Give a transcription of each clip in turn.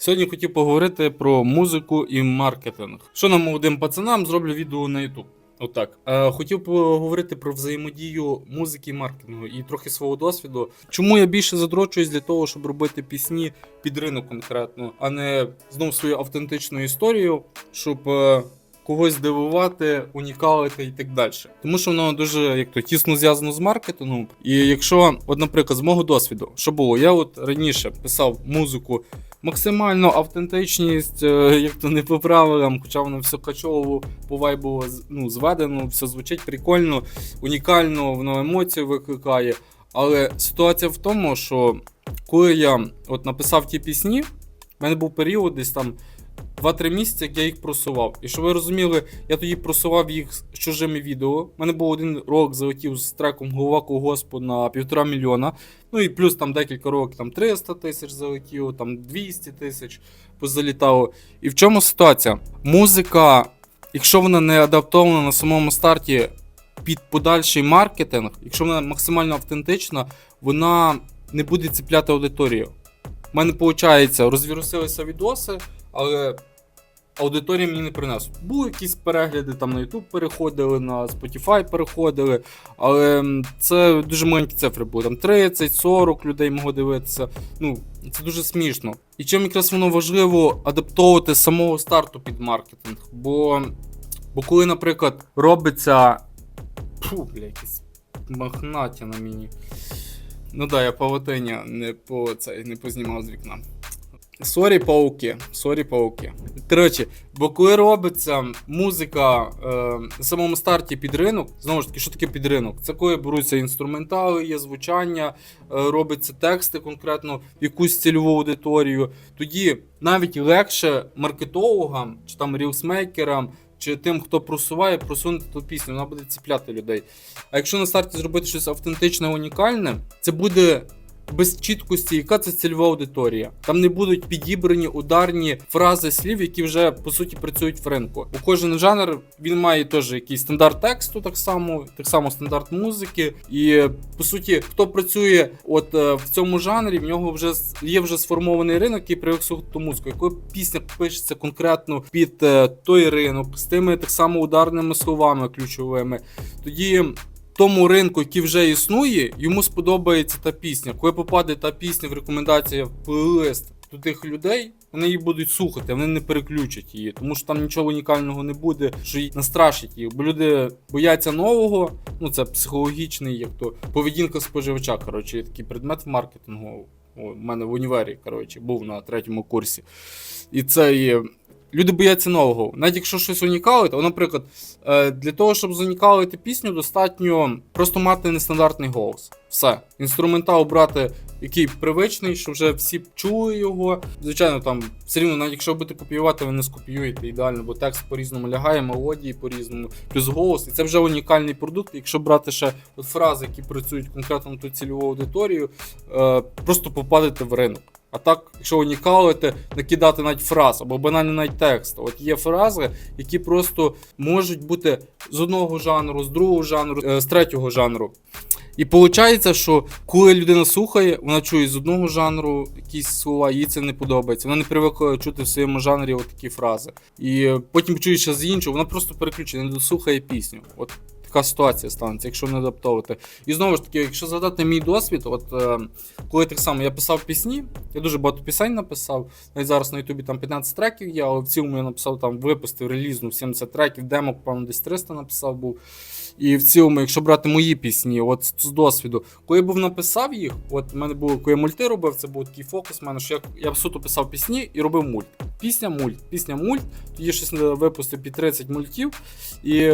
Сьогодні хотів поговорити про музику і маркетинг. Що нам молодим пацанам зроблю відео на YouTube. Отак. Е, хотів поговорити про взаємодію музики і маркетингу і трохи свого досвіду. Чому я більше задрочуюсь для того, щоб робити пісні під ринок конкретно, а не знову свою автентичну історію, щоб е, когось здивувати, унікалити і так далі. Тому що воно дуже як то тісно зв'язано з маркетингом. І якщо, от, наприклад, з мого досвіду, що було, я от раніше писав музику. Максимально автентичність, е, як то не по правилам, хоча воно все качово по вайбу ну, зведено, все звучить прикольно, унікально, воно емоції викликає. Але ситуація в тому, що коли я от написав ті пісні, в мене був період десь там 2-3 місяці, як я їх просував. І щоб ви розуміли, я тоді просував їх з чужими відео. У мене був один ролик залетів з треком Голова Колгоспу на півтора мільйона. Ну і плюс там декілька років, там 300 тисяч залетіло, там 200 тисяч позалітало. І в чому ситуація? Музика, якщо вона не адаптована на самому старті під подальший маркетинг, якщо вона максимально автентична, вона не буде ціпляти аудиторію. У мене виходить, розвірусилися відоси, але аудиторія мені не принесла. Були якісь перегляди там на YouTube переходили, на Spotify переходили, але це дуже маленькі цифри були. Там 30-40 людей могло дивитися. Ну, це дуже смішно. І чим якраз воно важливо адаптовувати самого старту під маркетинг. Бо, бо коли, наприклад, робиться. Фу, бля, якісь махнаті на мені. Ну да, я павутиння не по цей, не познімав з вікна. Сорі, пауки. Сорі, пауки. Коротше, бо коли робиться музика е, на самому старті під ринок, знову ж таки, що таке під ринок? Це коли беруться інструментали, є звучання, е, робиться тексти конкретно в якусь цільову аудиторію. Тоді навіть легше маркетологам чи там рілсмейкерам. Чи тим, хто просуває, просунути ту пісню, вона буде ціпляти людей. А якщо на старті зробити щось автентичне, унікальне, це буде без чіткості, яка це цільова аудиторія. Там не будуть підібрані ударні фрази слів, які вже по суті працюють в ринку. У кожен жанр він має теж якийсь стандарт тексту, так само, так само стандарт музики. І по суті, хто працює от е, в цьому жанрі, в нього вже є вже сформований ринок, який привик слухати музику. Якщо пісня пишеться конкретно під е, той ринок з тими так само ударними словами ключовими, тоді тому ринку, який вже існує, йому сподобається та пісня. Коли попаде та пісня в рекомендації в плейлист до тих людей, вони її будуть слухати, вони не переключать її, тому що там нічого унікального не буде, що її настрашить їх. Бо люди бояться нового, ну це психологічний, як то поведінка споживача. Коротше, такий предмет в маркетингу. У мене в універі, коротше, був на третьому курсі. І це є. Люди бояться нового. Навіть якщо щось унікалить, то, наприклад, е, для того, щоб зунікалити пісню, достатньо просто мати нестандартний голос. Все. Інструментал брати, який привичний, що вже всі чули його. Звичайно, там все рівно, навіть якщо будете копіювати, ви не скопіюєте ідеально, бо текст по-різному лягає, мелодії по-різному, плюс голос. І це вже унікальний продукт. Якщо брати ще от фрази, які працюють конкретно на ту цільову аудиторію, е, просто попадете в ринок. А так, якщо унікалити, накидати навіть фраз або банально навіть текст. От є фрази, які просто можуть бути з одного жанру, з другого жанру, е, з третього жанру. І виходить, що коли людина слухає, вона чує з одного жанру якісь слова, їй це не подобається. Вона не привикла чути в своєму жанрі от такі фрази. І потім чує ще з іншого, вона просто переключена, не дослухає пісню. От така ситуація станеться, якщо не адаптовувати. І знову ж таки, якщо згадати мій досвід, от е, коли так само я писав пісні, я дуже багато пісень написав. Навіть зараз на Ютубі там 15 треків є, але в цілому я написав там випустив релізну 70 треків, демок, певно, десь 300 написав був. І в цілому, якщо брати мої пісні, от з досвіду, коли я був написав їх, от в мене було, коли я мульти робив, це був такий фокус в мене, що я, я суто писав пісні і робив мульт. Пісня мульт, пісня мульт, тоді щось е, випустив під 30 мультів. І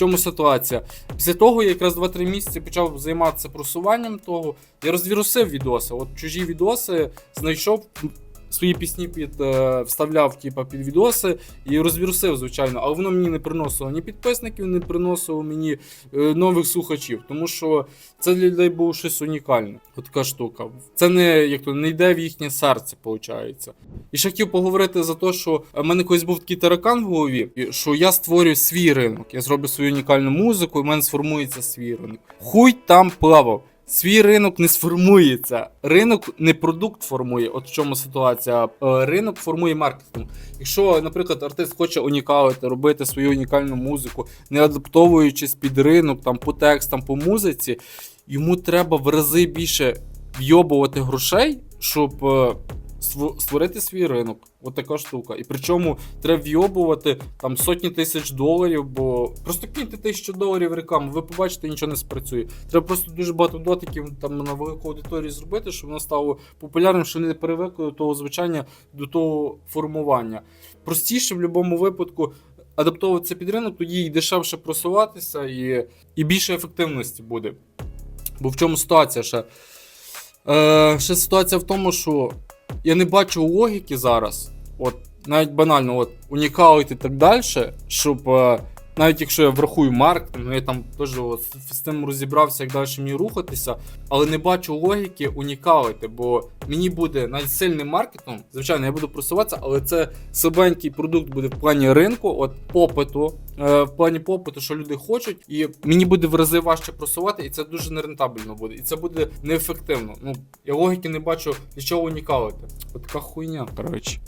чому ситуація? Після того я якраз 2-3 місяці почав займатися просуванням того. Я розвірусив відоси. От чужі відоси знайшов. Свої пісні під е, вставляв типа, під відоси і розвірусив, звичайно, але воно мені не приносило ні підписників, не приносило мені е, нових слухачів, тому що це для людей було щось унікальне. От штука. Це не як то не йде в їхнє серце, виходить. І ще хотів поговорити за те, що в мене колись був такий таракан в голові, що я створюю свій ринок. Я зроблю свою унікальну музику, і в мене сформується свій ринок. Хуй там плавав. Свій ринок не сформується. Ринок не продукт формує. От в чому ситуація. Е, Ринок формує маркетинг. Якщо, наприклад, артист хоче унікалити, робити свою унікальну музику, не адаптовуючись під ринок, там по текстам, по музиці, йому треба в рази більше вйобувати грошей, щоб е, створити свій ринок. От така штука. І причому треба вйобувати там сотні тисяч доларів, бо просто киньте тисячу доларів рекламу, ви побачите, нічого не спрацює. Треба просто дуже багато дотиків там на велику аудиторію зробити, щоб воно стало популярним, щоб не перевикли до того звучання, до того формування. Простіше в будь-якому випадку адаптовуватися під ринок, тоді і дешевше просуватися, і, і більше ефективності буде. Бо в чому ситуація ще? Е, ще ситуація в тому, що я не бачу логіки зараз. От навіть банально, от унікалити так далі, щоб е, навіть якщо я врахую маркетинг, ну я там теж з тим розібрався, як далі мені рухатися, але не бачу логіки унікалити, бо мені буде навіть сильним маркетом, звичайно, я буду просуватися, але це слабенький продукт буде в плані ринку, от попиту, е, в плані попиту, що люди хочуть, і мені буде в рази важче просувати, і це дуже нерентабельно буде. І це буде неефективно. Ну я логіки не бачу, для чого унікалити. От така хуйня, коротше.